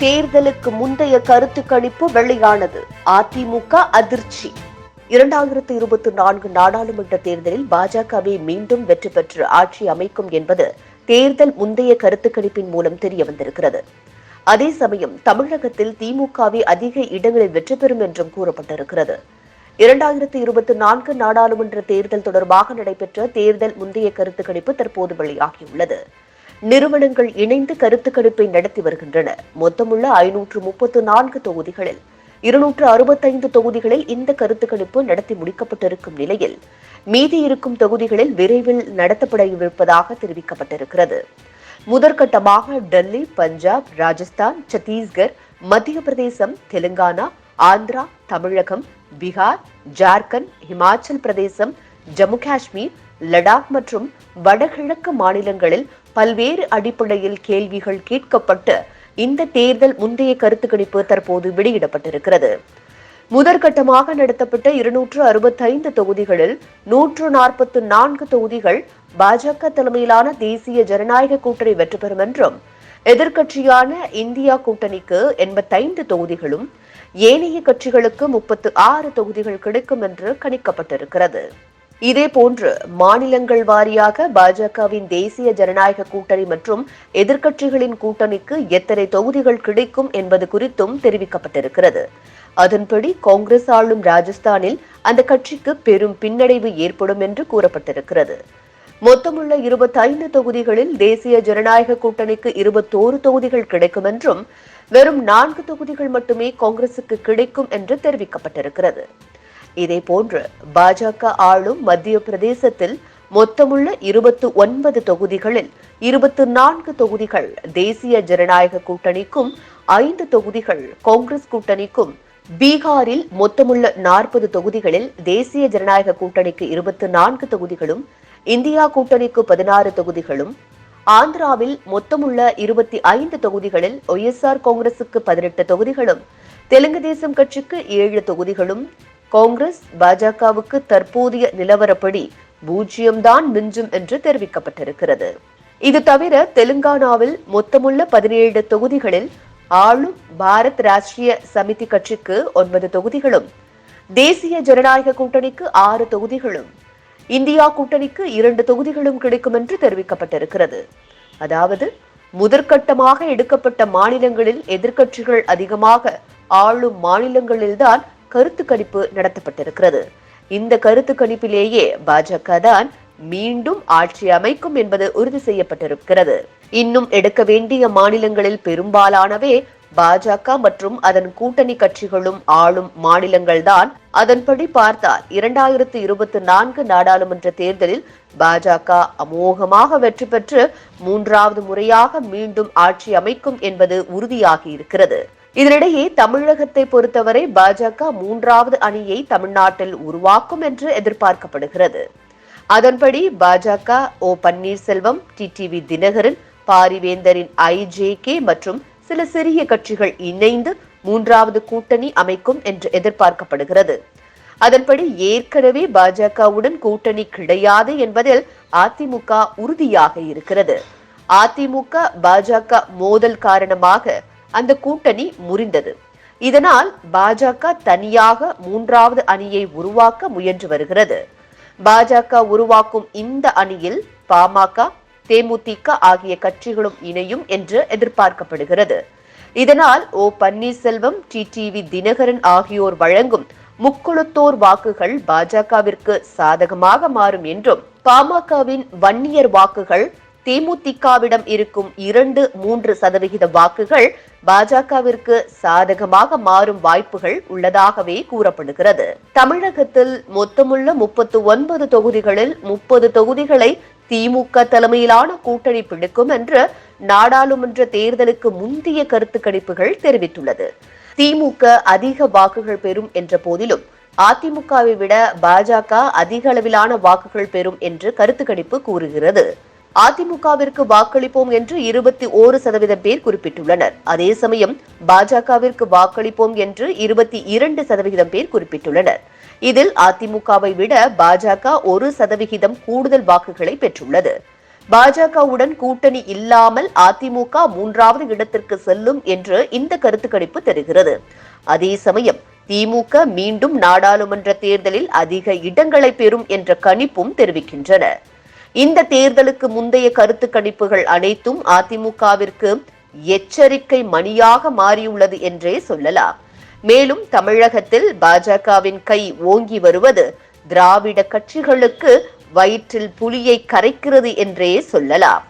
தேர்தலுக்கு முந்தைய கருத்து கணிப்பு வெளியானது அதிமுக அதிர்ச்சி. இரண்டாயிரத்து இருபத்தி நான்கு நாடாளுமன்ற தேர்தலில் பாஜகவை மீண்டும் வெற்றி பெற்று ஆட்சி அமைக்கும் என்பது தேர்தல் முந்தைய கருத்து கணிப்பின் மூலம் தெரிய வந்திருக்கிறது. அதே சமயம் தமிழகத்தில் திமுகவே அதிக இடங்களில் வெற்றி பெறும் என்றும் கூறப்பட்டிருக்கிறது. இரண்டாயிரத்து இருபத்தி நான்கு நாடாளுமன்ற தேர்தல் தொடர்பாக நடைபெற்ற தேர்தல் முந்தைய கருத்து கணிப்பு தற்போது வெளியாகியுள்ளது நிறுவனங்கள் இணைந்து கருத்து கணிப்பை நடத்தி வருகின்றன மொத்தமுள்ள ஐநூற்று முப்பத்து நான்கு தொகுதிகளில் இருநூற்று அறுபத்தைந்து தொகுதிகளில் இந்த கருத்து கணிப்பு நடத்தி முடிக்கப்பட்டிருக்கும் நிலையில் மீதி இருக்கும் தொகுதிகளில் விரைவில் நடத்தப்பட இருப்பதாக தெரிவிக்கப்பட்டிருக்கிறது. முதற்கட்டமாக டெல்லி பஞ்சாப் ராஜஸ்தான் சத்தீஸ்கர் மத்திய பிரதேசம் தெலுங்கானா ஆந்திரா தமிழகம் பீகார் ஜார்க்கண்ட் இமாச்சல் பிரதேசம் ஜம்மு காஷ்மீர் லடாக் மற்றும் வடகிழக்கு மாநிலங்களில் பல்வேறு அடிப்படையில் கேள்விகள் கேட்கப்பட்டு இந்த தேர்தல் முந்தைய கருத்து கணிப்பு தற்போது வெளியிடப்பட்டிருக்கிறது. முதற்கட்டமாக நடத்தப்பட்ட இருநூற்று அறுபத்தைந்து தொகுதிகளில் நூற்று நாற்பத்து நான்கு தொகுதிகள் பாஜக தலைமையிலான தேசிய ஜனநாயக கூட்டணி வெற்றி பெறும் என்றும் எதிர்க்கட்சியான இந்தியா கூட்டணிக்கு எண்பத்தைந்து தொகுதிகளும் ஏனைய கட்சிகளுக்கு முப்பத்து ஆறு தொகுதிகள் கிடைக்கும் என்று கணிக்கப்பட்டிருக்கிறது. இதேபோன்று மாநிலங்கள் வாரியாக பாஜகவின் தேசிய ஜனநாயக கூட்டணி மற்றும் எதிர்க்கட்சிகளின் கூட்டணிக்கு எத்தனை தொகுதிகள் கிடைக்கும் என்பது குறித்தும் தெரிவிக்கப்பட்டிருக்கிறது. அதன்படி காங்கிரஸ் ஆளும் ராஜஸ்தானில் அந்த கட்சிக்கு பெரும் பின்னடைவு ஏற்படும் என்று கூறப்பட்டிருக்கிறது. மொத்தமுள்ள இருபத்தைந்து தொகுதிகளில் தேசிய ஜனநாயக கூட்டணிக்கு இருபத்தோரு தொகுதிகள் கிடைக்கும் என்றும் வெறும் நான்கு தொகுதிகள் மட்டுமே காங்கிரசுக்கு கிடைக்கும் என்று தெரிவிக்கப்பட்டிருக்கிறது. இதேபோன்று பாஜக ஆளும் மத்திய பிரதேசத்தில் மொத்தமுள்ள இருபத்து ஒன்பது தொகுதிகளில் இருபத்து நான்கு தொகுதிகள் தேசிய ஜனநாயக கூட்டணிக்கும் ஐந்து தொகுதிகள் காங்கிரஸ் கூட்டணிக்கும் பீகாரில் மொத்தமுள்ள நாற்பது தொகுதிகளில் தேசிய ஜனநாயக கூட்டணிக்கு இருபத்து நான்கு தொகுதிகளும் இந்தியா கூட்டணிக்கு பதினாறு தொகுதிகளும் ஆந்திராவில் மொத்தமுள்ள இருபத்தி ஐந்து தொகுதிகளில் ஒய்எஸ்ஆர் காங்கிரசுக்கு பதினெட்டு தொகுதிகளும் தெலுங்கு தேசம் கட்சிக்கு ஏழு தொகுதிகளும் காங்கிரஸ் பாஜகவுக்கு தற்போதைய நிலவரப்படி பூஜ்ஜியம்தான் மிஞ்சும் என்று தெரிவிக்கப்பட்டிருக்கிறது. இது தவிர தெலுங்கானாவில் மொத்தமுள்ள பதினேழு தொகுதிகளில் ஆளும் பாரத் ராஷ்டிரிய சமிதி கட்சிக்கு ஒன்பது தொகுதிகளும் தேசிய ஜனநாயக கூட்டணிக்கு ஆறு தொகுதிகளும் இந்தியா கூட்டணிக்கு இரண்டு தொகுதிகளும் கிடைக்கும் என்று தெரிவிக்கப்பட்டிருக்கிறது. அதாவது முதற்கட்டமாக எடுக்கப்பட்ட மாநிலங்களில் எதிர்க்கட்சிகள் அதிகமாக ஆளும் மாநிலங்களில்தான் கருத்து கணிப்பு நடத்தப்பட்டிருக்கிறது. இந்த கருத்து கணிப்பிலேயே பாஜக தான் மீண்டும் ஆட்சி அமைக்கும் என்பது உறுதி செய்யப்பட்டிருக்கிறது. இன்னும் எடுக்க வேண்டிய மாநிலங்களில் பெரும்பாலானவே பாஜக மற்றும் அதன் கூட்டணி கட்சிகளும் ஆளும் மாநிலங்கள்தான் அதன்படி பார்த்தால் இரண்டாயிரத்து இருபத்தி நான்கு நாடாளுமன்ற தேர்தலில் பாஜக அமோகமாக வெற்றி பெற்று மூன்றாவது முறையாக மீண்டும் ஆட்சி அமைக்கும் என்பது உறுதியாகி இருக்கிறது. இதனிடையே தமிழகத்தை பொறுத்தவரை பாஜக மூன்றாவது அணியை தமிழ்நாட்டில் உருவாக்கும் என்று எதிர்பார்க்கப்படுகிறது. அதன்படி பாஜக ஓ பன்னீர்செல்வம் டிடிவி தினகரன் பாரிவேந்தரின் ஐஜேகே மற்றும் சில சிறிய கட்சிகள் இணைந்து மூன்றாவது கூட்டணி அமைக்கும் என்று எதிர்பார்க்கப்படுகிறது. அதன்படி ஏற்கனவே பாஜகவுடன் கூட்டணி கிடையாது என்பதில் அதிமுக உறுதியாக இருக்கிறது. அதிமுக பாஜக மோதல் காரணமாக அந்த கூட்டணி முறிந்தது. இதனால் பாஜக தனியாக மூன்றாவது அணியை உருவாக்க முயன்று வருகிறது. பாஜக உருவாக்கும் இந்த அணியில் பாமக தேமுதிக ஆகிய கட்சிகளும் இணையும் என்று எதிர்பார்க்கப்படுகிறது. இதனால் ஓ பன்னீர்செல்வம் டிடிவி தினகரன் ஆகியோர் வழங்கும் முக்குளத்தோர் வாக்குகள் பாஜகவிற்கு சாதகமாக மாறும் என்றும் பாமகவின் வன்னியர் வாக்குகள் தேமுதிகவிடம் இருக்கும் இரண்டு மூன்று சதவிகித வாக்குகள் பாஜகவிற்கு சாதகமாக மாறும் வாய்ப்புகள் உள்ளதாகவே கூறப்படுகிறது. தமிழகத்தில் மொத்தமுள்ள முப்பத்து ஒன்பது தொகுதிகளில் முப்பது தொகுதிகளை திமுக தலைமையிலான கூட்டணி பிடிக்கும் என்று நாடாளுமன்ற தேர்தலுக்கு முந்தைய கருத்து கணிப்புகள் தெரிவித்துள்ளது. திமுக அதிக வாக்குகள் பெறும் என்ற போதிலும் அதிமுகவை விட பாஜக அதிக அளவிலான வாக்குகள் பெறும் என்று கருத்து கணிப்பு கூறுகிறது. அதிமுகவிற்கு வாக்களிப்போம் என்று இருபத்தி ஓரு சதவீதம் பேர் குறிப்பிட்டுள்ளனர். அதே சமயம் பாஜகவிற்கு வாக்களிப்போம் என்று இருபத்தி இரண்டு சதவிகிதம் பேர் குறிப்பிட்டுள்ளனர். இதில் அதிமுகவை விட பாஜக ஒரு சதவிகிதம் கூடுதல் வாக்குகளை பெற்றுள்ளது. பாஜகவுடன் கூட்டணி இல்லாமல் அதிமுக மூன்றாவது இடத்திற்கு செல்லும் என்று இந்த கருத்து கணிப்பு தெரிகிறது. அதே சமயம் திமுக மீண்டும் நாடாளுமன்ற தேர்தலில் அதிக இடங்களை பெறும் என்ற கணிப்பும் தெரிவிக்கின்றன. இந்த தேர்தலுக்கு முந்தைய கருத்து கணிப்புகள் அனைத்தும் அதிமுகவிற்கு எச்சரிக்கை மணியாக மாறியுள்ளது என்றே சொல்லலாம். மேலும் தமிழகத்தில் பாஜகவின் கை ஓங்கி வருவது திராவிட கட்சிகளுக்கு வயிற்றில் புலியை கரைக்கிறது என்றே சொல்லலாம்.